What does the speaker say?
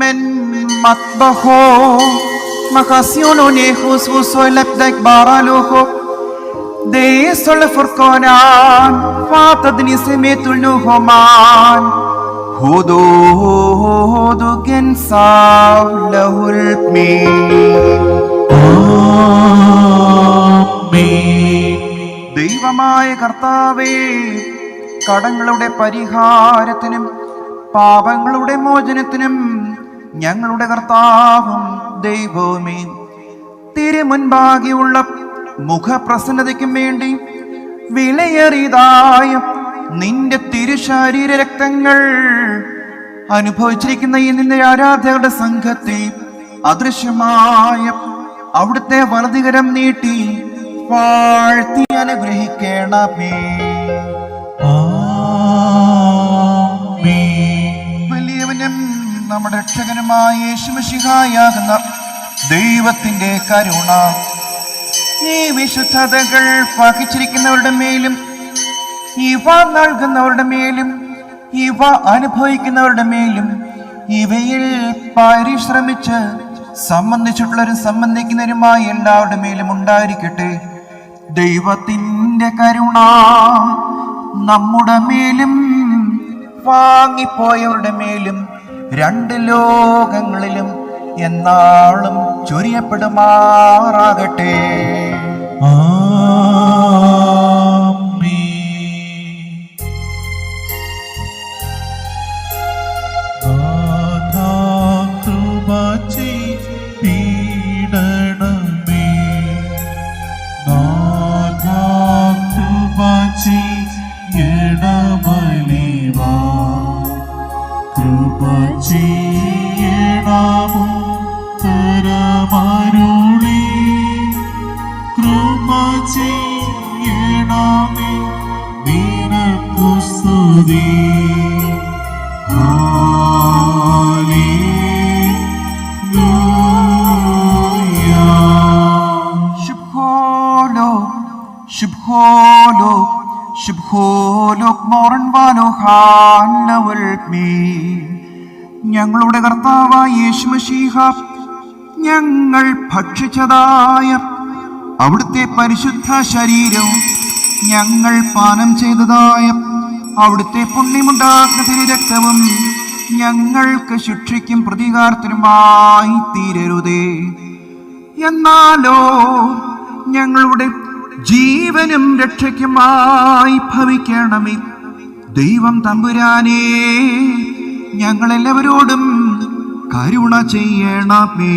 من مطبخه مخاسيونه خصوص لبدك بارالوخو دي صلف القرآن فاتدني سميت النهمان هدود جنسا له المين ദൈവമായ കർത്താവേ കടങ്ങളുടെ പരിഹാരത്തിനും പാപങ്ങളുടെ മോചനത്തിനും ഞങ്ങളുടെ കർത്താവും ദൈവവുമേ തിരുമുൻപാകെയുള്ള മുഖപ്രസന്നതയ്ക്കും വേണ്ടി വിലയേറിയതായ നിന്റെ തിരുശരീര രക്തങ്ങൾ അനുഭവിച്ചിരിക്കുന്ന ഈ നിന്റെ ആരാധകരുടെ സംഘത്തെ അദൃശ്യമായ അവിടുത്തെ വലതുകരം നീട്ടി വാഴ്ത്തി അനുഗ്രഹിക്കണമേ. നമ്മുടെ രക്ഷകനുമായ യേശുമശിഹായാകുന്ന ദൈവത്തിന്റെ കരുണ. ഈ വിശുദ്ധതകൾ വഹിച്ചിരിക്കുന്നവരുടെ മേലും ഇവ നൽകുന്നവരുടെ മേലും ഇവ അനുഭവിക്കുന്നവരുടെ മേലും ഇവയിൽ പരിശ്രമിച്ച് സംബന്ധിച്ചിട്ടുള്ളവരും സംബന്ധിക്കുന്നവരുമായി എല്ലാവരുടെ മേലും ഉണ്ടായിരിക്കട്ടെ. ദൈവത്തിന്റെ കരുണ നമ്മുടെ മേലും വാങ്ങിപ്പോയവരുടെ മേലും രണ്ട് ലോകങ്ങളിലും എന്നാളും ചൊരിയപ്പെടുമാറാകട്ടെ. ചെയ്യണമോ തരമരുളി കൃപ ചെയ്യണമേ നിനക്കു സ്തുതി ഹല്ലേലൂയ. ശുഭോലോ ശുഭോലോ ശുഭോലോ മോറൻവാലോ ഹാലവൽമീ ഞങ്ങളുടെ കർത്താവായ യേശുമശീഹ ഞങ്ങൾ ഭക്ഷിച്ചതായ അവിടുത്തെ പരിശുദ്ധ ശരീരവും ഞങ്ങൾ പാനം ചെയ്തതായ അവിടുത്തെ പുണ്യമുണ്ടാക്കുന്ന തിരുരക്തവും ഞങ്ങൾക്ക് ശിക്ഷയ്ക്കും പ്രതികാരത്തിനുമായി തീരരുതേ. എന്നാലോ ഞങ്ങളുടെ ജീവനും രക്ഷയ്ക്കുമായി ഭവിക്കണമേ. ദൈവം തമ്പുരാനേ. ഞങ്ങളെല്ലാവരോടും കരുണ ചെയ്യണമേ.